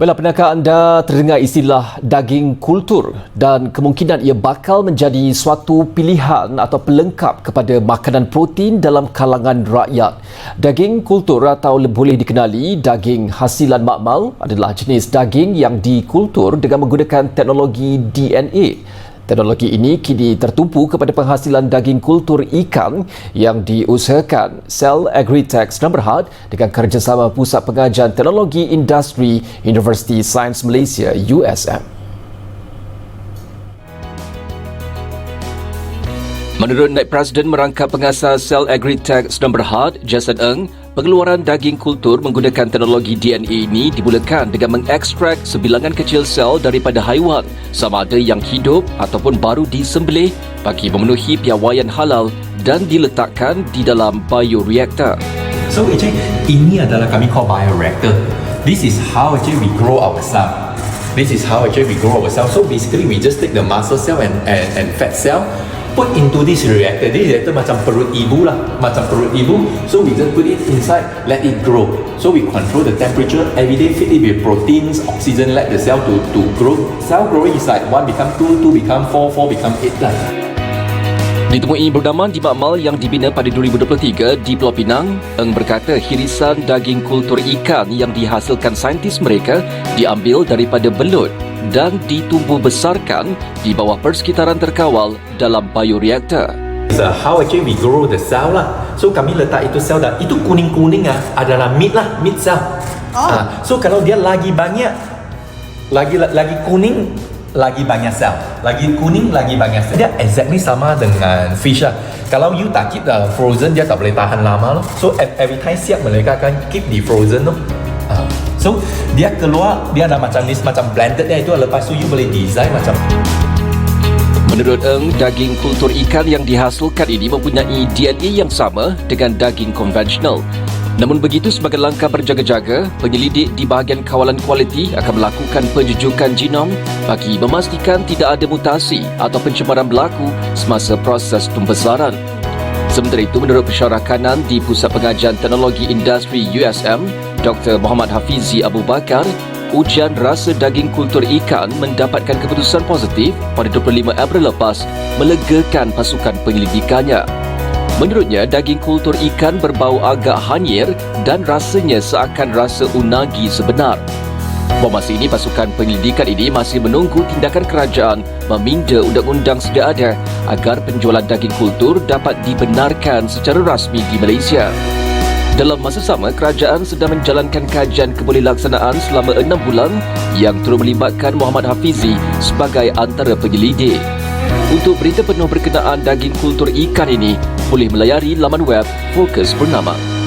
Bella, pernahkah anda terdengar istilah daging kultur dan kemungkinan ia bakal menjadi suatu pilihan atau pelengkap kepada makanan protein dalam kalangan rakyat. Daging kultur atau boleh dikenali daging hasilan makmal adalah jenis daging yang dikultur dengan menggunakan teknologi DNA. Teknologi ini kini tertumpu kepada penghasilan daging kultur ikan yang diusahakan Cell Agritech Senar Berhad dengan kerjasama Pusat Pengajian Teknologi Industri University Sains Malaysia USM. Menurut Naib Presiden merangkap pengasas Cell Agritech Senar Berhad, Jason Eng, Pengeluaran daging kultur menggunakan teknologi DNA ini dimulakan dengan mengekstrak sebilangan kecil sel daripada haiwan sama ada yang hidup ataupun baru disembelih bagi memenuhi piawaian halal dan diletakkan di dalam bioreactor. So actually ini adalah kami call bioreactor. This is how actually we grow our cell. This is how actually we grow our cell. So basically we just take the muscle cell and, and, and fat cell put into this reactor. This reactor macam perut ibu lah, macam perut ibu. So we just put it inside, let it grow. So we control the temperature every day, feed it with proteins, oxygen, let the cell to to grow. Cell growing is like one become two, two become four, four become eight lah. Ditemui berdaman di Makmal yang dibina pada 2023 di Pulau Pinang, Eng berkata hirisan daging kultur ikan yang dihasilkan saintis mereka diambil daripada belut dan ditumbuh besarkan di bawah persekitaran terkawal dalam bioreaktor. So how actually we grow the cell lah. So kami letak itu sel dan itu kuning-kuning ah adalah meat lah, meat cell. Oh. Ah, so kalau dia lagi banyak, lagi lagi kuning, lagi banyak sel. Lagi kuning, lagi banyak sel. Dia exactly sama dengan fish lah. Kalau you tak keep the frozen, dia tak boleh tahan lama loh. So every time siap mereka akan keep di frozen loh. Uh, so dia keluar, dia ada macam ni, macam blended dia itu. Lepas tu you boleh design macam Menurut Eng, daging kultur ikan yang dihasilkan ini mempunyai DNA yang sama dengan daging konvensional. Namun begitu sebagai langkah berjaga-jaga, penyelidik di bahagian kawalan kualiti akan melakukan penjujukan genom bagi memastikan tidak ada mutasi atau pencemaran berlaku semasa proses pembesaran. Sementara itu, menurut pensyarah kanan di Pusat Pengajian Teknologi Industri USM, Dr. Muhammad Hafizi Abu Bakar, ujian rasa daging kultur ikan mendapatkan keputusan positif pada 25 April lepas melegakan pasukan penyelidikannya. Menurutnya, daging kultur ikan berbau agak hanyir dan rasanya seakan rasa unagi sebenar. Buat masa ini, pasukan penyelidikan ini masih menunggu tindakan kerajaan meminda undang-undang sedia ada agar penjualan daging kultur dapat dibenarkan secara rasmi di Malaysia. Dalam masa sama, kerajaan sedang menjalankan kajian kebolehlaksanaan selama enam bulan yang turut melibatkan Muhammad Hafizi sebagai antara penyelidik. Untuk berita penuh berkenaan daging kultur ikan ini, boleh melayari laman web Fokus Purnama.